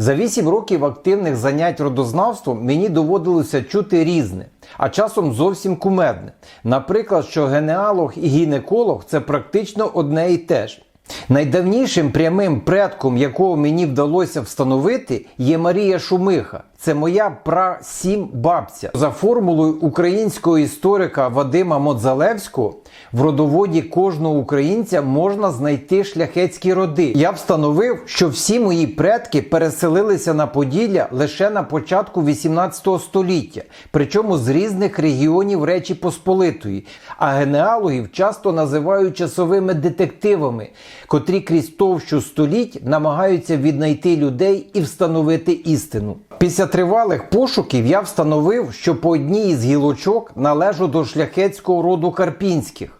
За 8 років активних занять родознавством мені доводилося чути різне, а часом зовсім кумедне. Наприклад, що генеалог і гінеколог це практично одне і те ж. Найдавнішим прямим предком, якого мені вдалося встановити, є Марія Шумиха. Це моя прасім бабця. За формулою українського історика Вадима Модзалевського, в родоводі кожного українця можна знайти шляхетські роди. Я встановив, що всі мої предки переселилися на Поділля лише на початку 18 століття, причому з різних регіонів Речі Посполитої. А генеалогів часто називають часовими детективами, котрі крізь товщу століть намагаються віднайти людей і встановити істину. Після тривалих пошуків я встановив, що по одній із гілочок належу до шляхетського роду Карпінських.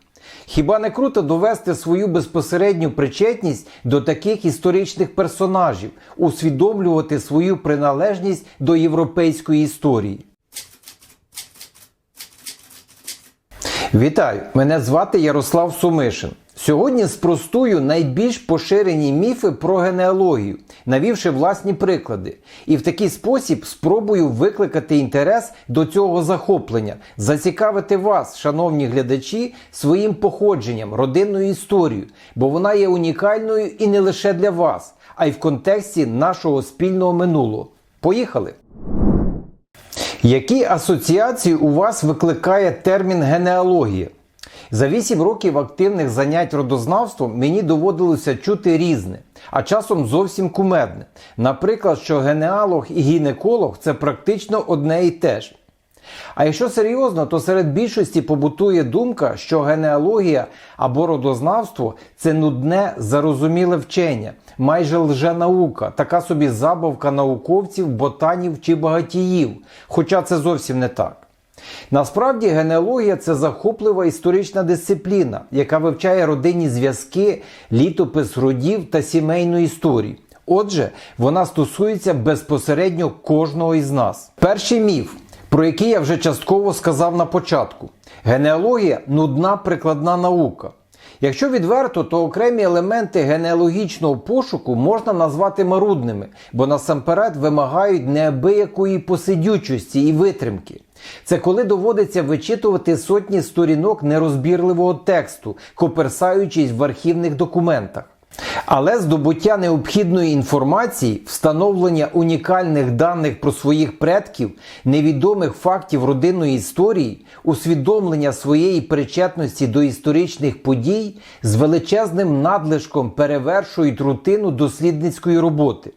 Хіба не круто довести свою безпосередню причетність до таких історичних персонажів, усвідомлювати свою приналежність до європейської історії? Вітаю! Мене звати Ярослав Сумишин. Сьогодні спростую найбільш поширені міфи про генеалогію, навівши власні приклади, і в такий спосіб спробую викликати інтерес до цього захоплення, зацікавити вас, шановні глядачі, своїм походженням, родинною історією, бо вона є унікальною і не лише для вас, а й в контексті нашого спільного минулого. Поїхали! Які асоціації у вас викликає термін генеалогія? За 8 років активних занять родознавством мені доводилося чути різне, а часом зовсім кумедне. Наприклад, що генеалог і гінеколог це практично одне і те ж. А якщо серйозно, то серед більшості побутує думка, що генеалогія або родознавство це нудне, зарозуміле вчення, майже лженаука, така собі забавка науковців, ботанів чи багатіїв. Хоча це зовсім не так. Насправді генеалогія це захоплива історична дисципліна, яка вивчає родинні зв'язки, літопис родів та сімейну історію. Отже, вона стосується безпосередньо кожного із нас. Перший міф, про який я вже частково сказав на початку: генеалогія нудна прикладна наука. Якщо відверто, то окремі елементи генеалогічного пошуку можна назвати марудними, бо насамперед вимагають неабиякої посидючості і витримки. Це коли доводиться вичитувати сотні сторінок нерозбірливого тексту, коперсаючись в архівних документах. Але здобуття необхідної інформації, встановлення унікальних даних про своїх предків, невідомих фактів родинної історії, усвідомлення своєї причетності до історичних подій з величезним надлишком перевершують рутину дослідницької роботи.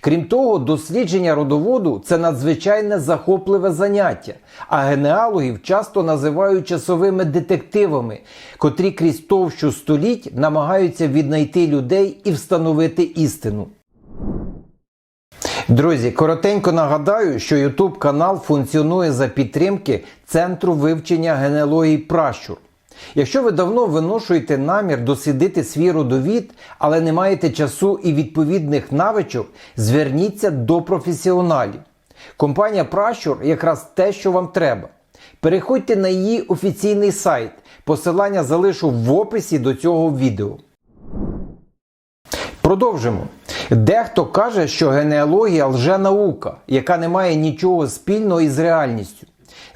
Крім того, дослідження родоводу це надзвичайне захопливе заняття, а генеалогів часто називають часовими детективами, котрі крізь товщу століть намагаються віднайти людей і встановити істину. Друзі, коротенько нагадаю, що YouTube канал функціонує за підтримки Центру вивчення генеалогії пращур. Якщо ви давно виношуєте намір дослідити свій родовід, але не маєте часу і відповідних навичок, зверніться до професіоналів. Компанія Пращур якраз те, що вам треба. Переходьте на її офіційний сайт. Посилання залишу в описі до цього відео. Продовжимо. Дехто каже, що генеалогія лженаука, яка не має нічого спільного із реальністю.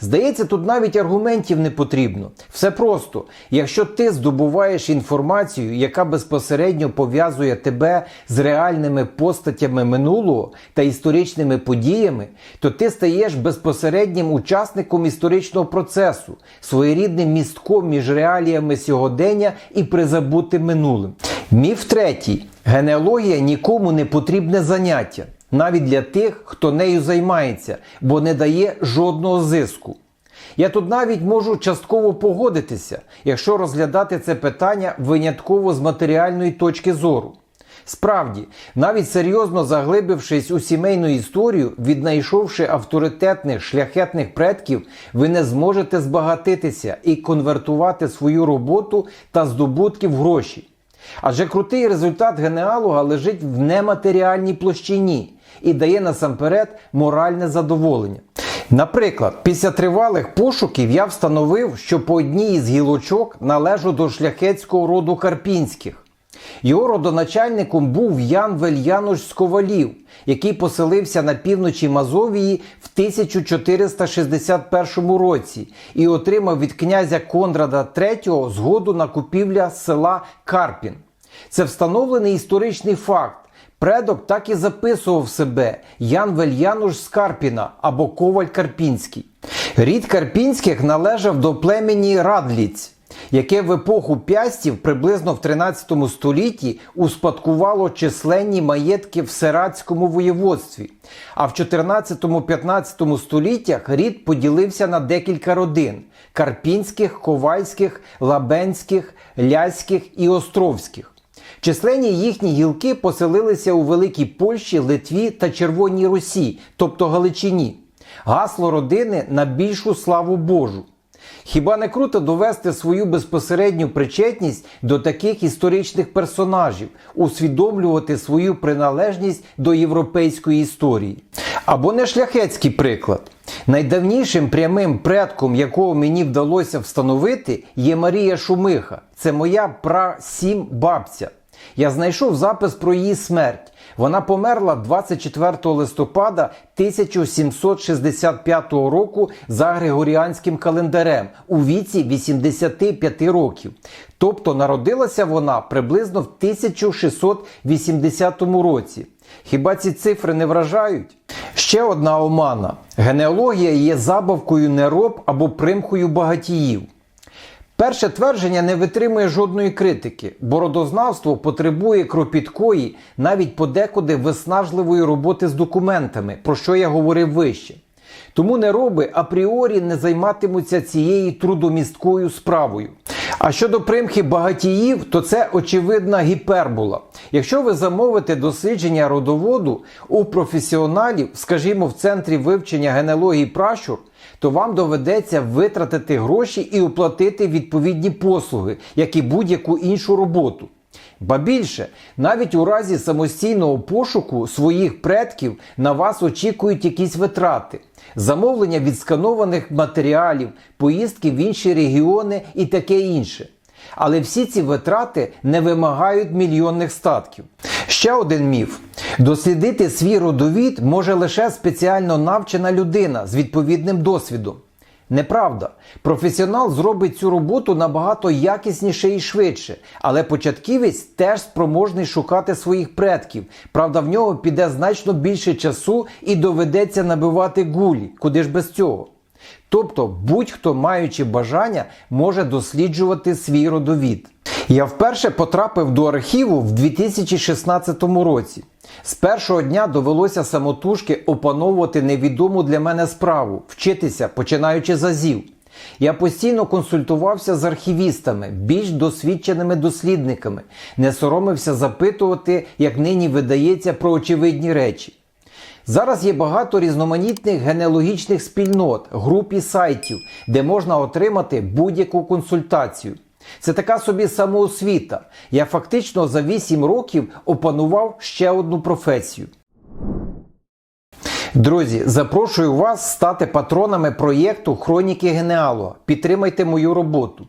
Здається, тут навіть аргументів не потрібно. Все просто. Якщо ти здобуваєш інформацію, яка безпосередньо пов'язує тебе з реальними постатями минулого та історичними подіями, то ти стаєш безпосереднім учасником історичного процесу, своєрідним містком між реаліями сьогодення і призабутим минулим. Міф третій. Генеалогія нікому не потрібне заняття навіть для тих, хто нею займається, бо не дає жодного зиску. Я тут навіть можу частково погодитися, якщо розглядати це питання винятково з матеріальної точки зору. Справді, навіть серйозно заглибившись у сімейну історію, віднайшовши авторитетних шляхетних предків, ви не зможете збагатитися і конвертувати свою роботу та здобутки в гроші. Адже крутий результат генеалога лежить в нематеріальній площині і дає насамперед моральне задоволення. Наприклад, після тривалих пошуків я встановив, що по одній із гілочок належу до шляхетського роду Карпінських. Його родоначальником був Ян Вельянош з Ковалів, який поселився на півночі Мазовії в 1461 році і отримав від князя Конрада III згоду на купівля села Карпін. Це встановлений історичний факт. Предок так і записував себе Ян Вельянуш з Карпіна або Коваль Карпінський. Рід Карпінських належав до племені Радліць, яке в епоху пястів приблизно в 13 столітті успадкувало численні маєтки в Сератському воєводстві. А в 14-15 століттях рід поділився на декілька родин: карпінських, ковальських, лабенських, ляських і островських. Численні їхні гілки поселилися у Великій Польщі, Литві та Червоній Русі, тобто Галичині. Гасло родини на більшу славу Божу. Хіба не круто довести свою безпосередню причетність до таких історичних персонажів, усвідомлювати свою приналежність до європейської історії? Або не шляхетський приклад. Найдавнішим прямим предком, якого мені вдалося встановити, є Марія Шумиха. Це моя прасім бабця. Я знайшов запис про її смерть. Вона померла 24 листопада 1765 року за григоріанським календарем у віці 85 років. Тобто народилася вона приблизно в 1680 році. Хіба ці цифри не вражають? Ще одна омана. Генеалогія є забавкою нероб або примхою багатіїв. Перше твердження не витримує жодної критики, бо родознавство потребує кропіткої, навіть подекуди виснажливої роботи з документами, про що я говорив вище. Тому нероби апріорі не займатимуться цією трудомісткою справою. А щодо примхи багатіїв, то це очевидна гіпербола. Якщо ви замовите дослідження родоводу у професіоналів, скажімо, в центрі вивчення генеалогії пращур, то вам доведеться витратити гроші і оплатити відповідні послуги, як і будь-яку іншу роботу. Ба більше, навіть у разі самостійного пошуку своїх предків на вас очікують якісь витрати, замовлення відсканованих матеріалів, поїздки в інші регіони і таке інше. Але всі ці витрати не вимагають мільйонних статків. Ще один міф: дослідити свій родовід може лише спеціально навчена людина з відповідним досвідом. Неправда, професіонал зробить цю роботу набагато якісніше і швидше, але початківець теж спроможний шукати своїх предків. Правда, в нього піде значно більше часу і доведеться набивати гулі, куди ж без цього. Тобто, будь-хто, маючи бажання, може досліджувати свій родовід. Я вперше потрапив до архіву в 2016 році. З першого дня довелося самотужки опановувати невідому для мене справу, вчитися, починаючи з азів. Я постійно консультувався з архівістами, більш досвідченими дослідниками, не соромився запитувати, як нині видається про очевидні речі. Зараз є багато різноманітних генеалогічних спільнот, груп і сайтів, де можна отримати будь-яку консультацію. Це така собі самоосвіта. Я фактично за 8 років опанував ще одну професію. Друзі, запрошую вас стати патронами проєкту Хроніки Генеалога. Підтримайте мою роботу.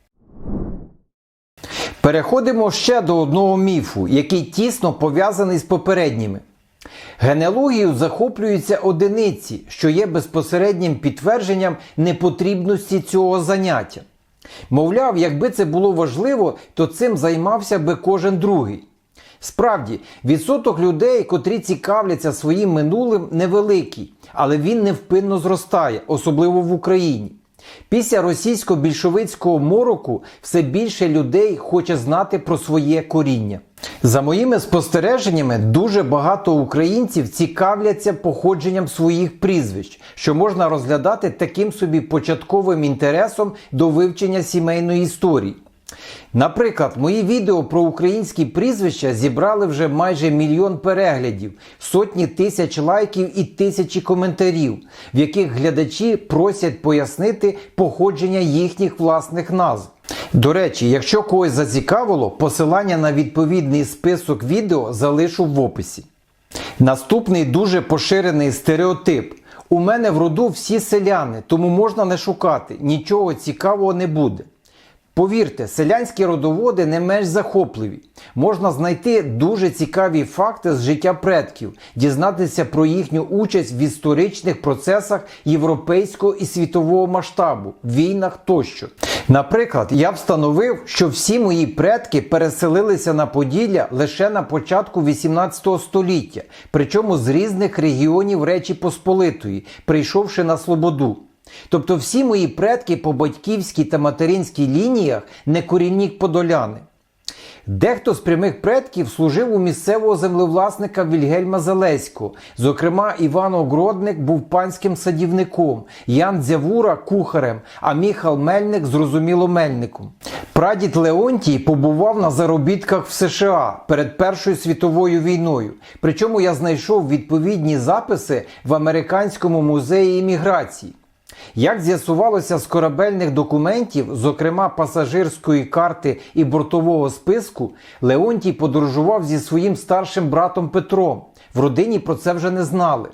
Переходимо ще до одного міфу, який тісно пов'язаний з попередніми. Генеалогією захоплюються одиниці, що є безпосереднім підтвердженням непотрібності цього заняття. Мовляв, якби це було важливо, то цим займався би кожен другий. Справді, відсоток людей, котрі цікавляться своїм минулим, невеликий, але він невпинно зростає, особливо в Україні. Після російсько-більшовицького мороку все більше людей хоче знати про своє коріння. За моїми спостереженнями, дуже багато українців цікавляться походженням своїх прізвищ, що можна розглядати таким собі початковим інтересом до вивчення сімейної історії. Наприклад, мої відео про українські прізвища зібрали вже майже мільйон переглядів, сотні тисяч лайків і тисячі коментарів, в яких глядачі просять пояснити походження їхніх власних назв. До речі, якщо когось зацікавило, посилання на відповідний список відео залишу в описі. Наступний дуже поширений стереотип. У мене в роду всі селяни, тому можна не шукати, нічого цікавого не буде. Повірте, селянські родоводи не менш захопливі. Можна знайти дуже цікаві факти з життя предків, дізнатися про їхню участь в історичних процесах європейського і світового масштабу, війнах тощо. Наприклад, я встановив, що всі мої предки переселилися на Поділля лише на початку 18 століття, причому з різних регіонів Речі Посполитої, прийшовши на Слободу. Тобто всі мої предки по батьківській та материнській лініях не корінні подоляни. Дехто з прямих предків служив у місцевого землевласника Вільгельма Залеського. Зокрема, Іван Огродник був панським садівником, Ян Дзявура кухарем, а Міхал Мельник зрозуміло мельником. Прадід Леонтій побував на заробітках в США перед Першою світовою війною. Причому я знайшов відповідні записи в Американському музеї імміграції. Як з'ясувалося з корабельних документів, зокрема пасажирської карти і бортового списку, Леонтій подорожував зі своїм старшим братом Петром. В родині про це вже не знали.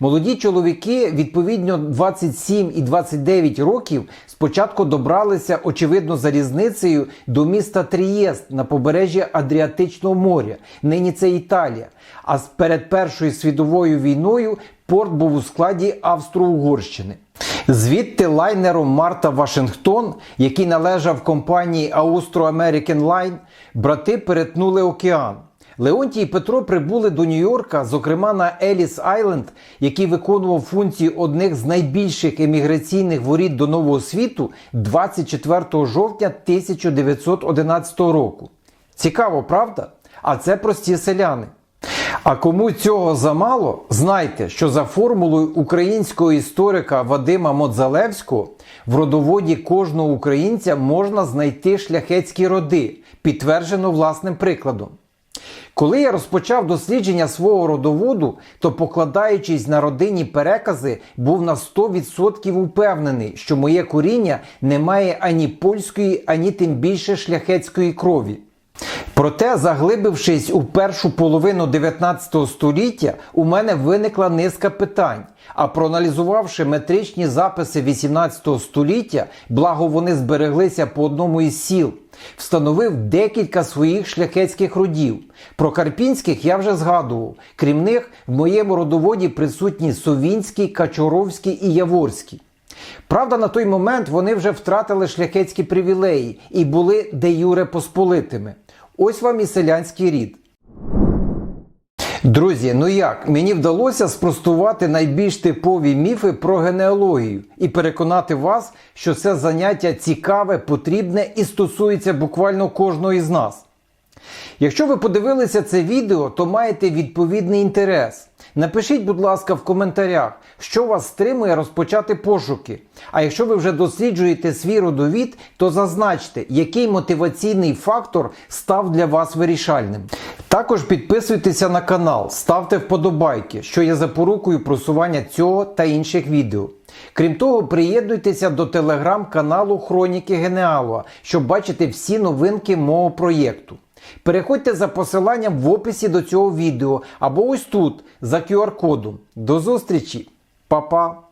Молоді чоловіки, відповідно 27 і 29 років, спочатку добралися, очевидно, залізницею до міста Трієст на побережжі Адріатичного моря. Нині це Італія. А перед Першою світовою війною порт був у складі Австро-Угорщини. Звідти лайнером Марта Вашингтон, який належав компанії Austro-American Line, брати перетнули океан. Леонтій і Петро прибули до Нью-Йорка, зокрема на Еліс Айленд, який виконував функції одних з найбільших еміграційних воріт до Нового світу 24 жовтня 1911 року. Цікаво, правда? А це прості селяни. А кому цього замало, знайте, що за формулою українського історика Вадима Модзалевського в родоводі кожного українця можна знайти шляхетські роди, підтверджено власним прикладом. Коли я розпочав дослідження свого родоводу, то покладаючись на родинні перекази, був на 100% упевнений, що моє коріння не має ані польської, ані тим більше шляхетської крові. Проте, заглибившись у першу половину 19 століття, у мене виникла низка питань. А проаналізувавши метричні записи 18 століття, благо вони збереглися по одному із сіл, встановив декілька своїх шляхетських родів. Про карпінських я вже згадував. Крім них, в моєму родоводі присутні Совінський, Качуровський і Яворський. Правда, на той момент вони вже втратили шляхетські привілеї і були де юре посполитими. Ось вам і селянський рід. Друзі, ну як, мені вдалося спростувати найбільш типові міфи про генеалогію і переконати вас, що це заняття цікаве, потрібне і стосується буквально кожного із нас. Якщо ви подивилися це відео, то маєте відповідний інтерес. Напишіть, будь ласка, в коментарях, що вас стримує розпочати пошуки. А якщо ви вже досліджуєте свій родовід, то зазначте, який мотиваційний фактор став для вас вирішальним. Також підписуйтеся на канал, ставте вподобайки, що є запорукою просування цього та інших відео. Крім того, приєднуйтеся до телеграм-каналу Хроніки Генеалуа, щоб бачити всі новинки мого проєкту. Переходьте за посиланням в описі до цього відео або ось тут за QR-кодом. До зустрічі, Па-па!